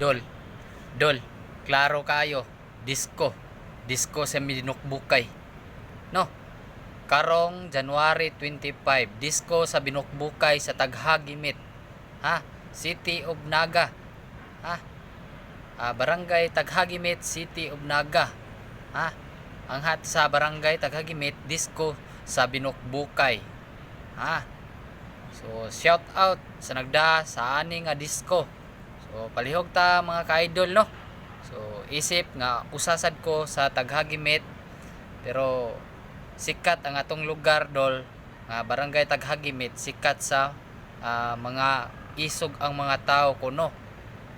Dol. Dol. Klaro kayo. Disco. Disco sa Binukbukay. No. Karong January 25, disco sa Binukbukay sa Taghagimit. Ha? City of Naga. Ha? Ah, barangay Taghagimit, City of Naga. Ha? Ang hat sa barangay Taghagimit, disco sa Binukbukay. Ha? So, shout out sa nagda sa ani nga disco. So, palihog ta mga ka-idol, no? So, isip nga usasad ko sa Taghagimit pero sikat ang atong lugar dol. Nga barangay Taghagimit sikat sa ah, mga isog ang mga tao kuno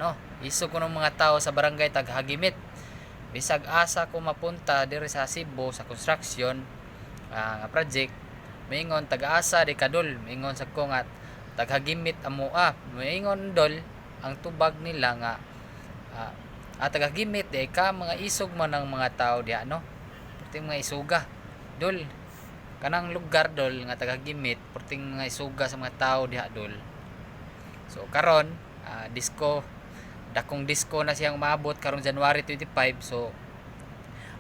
no? Isog kuno mga tao sa barangay Taghagimit. Bisag asa ko mapunta diri sa Cebu sa construction ah, nga project maingon taga-asa di kadol maingon sa ko nga taghagimit amo ah. Maingon dol ang tubag nila nga ah, ah taghagimit di ka mga isog man ng mga tao diha no perting mga isuga. Dol kanang lugar dol nga taghagimit perting mga isuga sa mga tao diha dol. So karon ah, disco dakong disco na siyang maabot karong January 25 so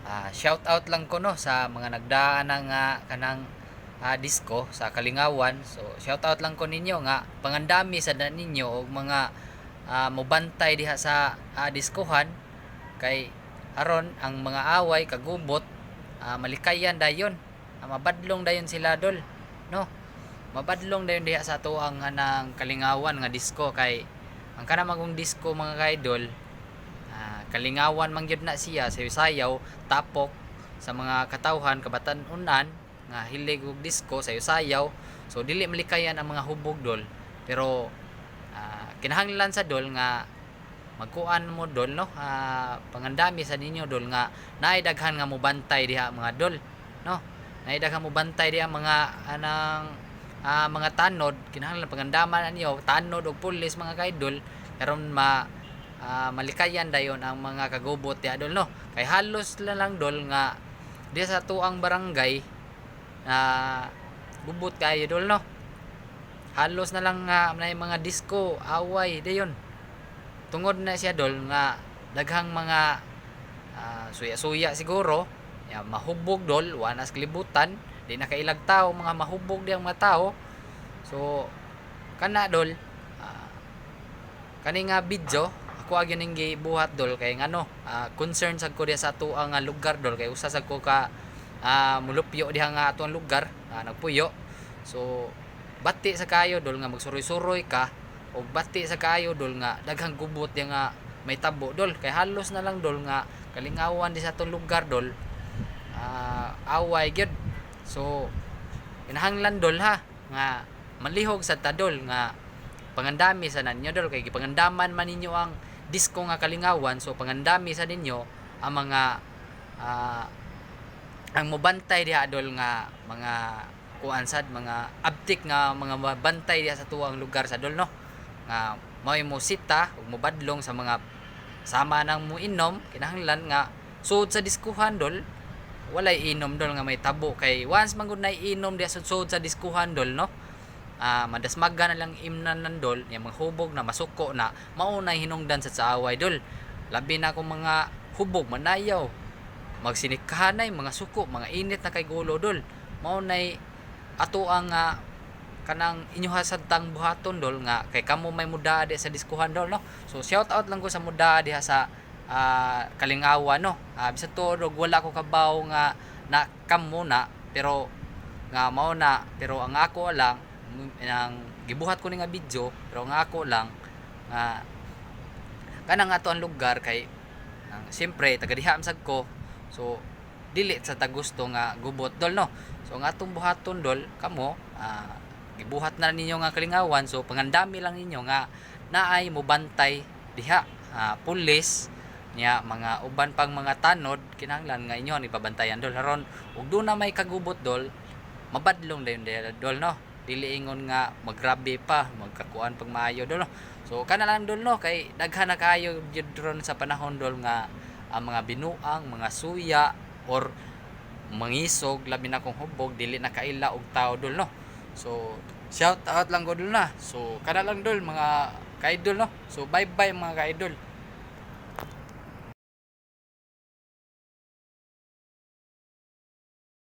ah, shout out lang ko no sa mga nagdaan ng ah, kanang ah, disco sa Kalingawan. So shout out lang ko ninyo nga pangandami sa ninyo og mga ah, mobantay diha sa ah, diskohan kay aron ang mga away kagubot ah, malikayan dayon. Ah, mabadlong dayon sila dol. No? Mabadlong dayon diha sa tuang nang Kalingawan nga disco kay ang kana magong disco mga kaidol ah, kalingawan man na siya sayaw tapok sa mga katawhan kabatan-unan nga hilig og disco sayaw so dili malikayan ang mga hubog dol. Pero kinahanglan sa dol nga magkuan mo dol no? Ah, pangandami sa ninyo dol nga naay daghan nga mobantay diha mga dol no? Naay daghan mobantay diha mga anang ah, mga tanod. Kinahanglan pangandaman ninyo tanod og pulis mga kaidol karon ma ah, malikayan dayon ang mga kagubot diha dol no? Kay halos na lang dol nga diha sa tuang barangay na gubot kayo dol no halos na lang nga na mga disco away dayon tungod na siya dol nga daghang mga ah, suya-suya siguro ya, mahubog dol wanas kalibutan di na kailag tao mga mahubog di ang mga tao. So kana dol ah, kani nga video ako agyan ning gibuhat dol kay ngano ah, concern sad ko sa ato ang lugar dol kay usa sad ka ah, mulupyo diha nga ato ang lugar ah, nagpuyo. So bati sa kayo dol nga magsuroy-suroy ka o bati sa kayo dol nga daghang gubot nga may tabo dol. Kay halos na lang dol nga kalingawan di sa atong lugar dol. Ah, away gyud. So kinahanglan dol ha nga malihog sa tadol nga pangandami sa nanyo dol. Kay gipangandaman man ninyo ang disco nga kalingawan so pangandami sa ninyo ang mga ah, ang mobantay diha dol nga mga kuan sad mga abtik nga mga bantay diha sa tuwang lugar sa dol no nga mao mo sita ug mobadlong sa mga sama nang mo inom kinahanglan nga sud sa diskuhan dol. Walay inom dol nga may tabo. Kay once man gud inom diha sud sud sa diskuhan dol no? Ah madasmaga na lang imnan nan dol. Yung mga hubog na masuko na maunay hinungdan sa sa away dol. Labi na kung mga hubog manayaw. Magsinikahanay mga suko mga init na kay gulo dol. Maunay ato ang nga kanang inyuha tang buhaton dol nga kay kamo may muda di sa diskuhan dol no? So shout out lang ko sa muda diha sa ah, Kalingawan no? Uh, bisan to dog wala ko kabaw nga na kamo na pero nga mao na pero ang ako lang mm, ang gibuhat ko ni nga video pero ang ako lang nga kanang ato ang lugar kay ang siyempre taga diha ko. So dili sa tagusto nga gubot dol no? So ang atong buhaton dol kamo ah, gibuhat na ninyo nga kalingawan. So pangandami lang ninyo nga naay mobantay diha. Ah, pulis niya mga uban pang mga tanod kinahanglan nga inyo ni pabantayan dol. Haron ug do na may kagubot dol mabadlong dayon diha dol no? Dili ingon nga magrabe pa magkakuan pag maayo dol no? So kana lang dol no? Kay daghan na kayo jud sa panahon dol nga ang mga binuang mga suya or mangisog labi na kong hubog dili na kaila og tao dol no? So shout out lang ko dol na. So kana lang dol mga kaidol no? So bye bye mga kaidol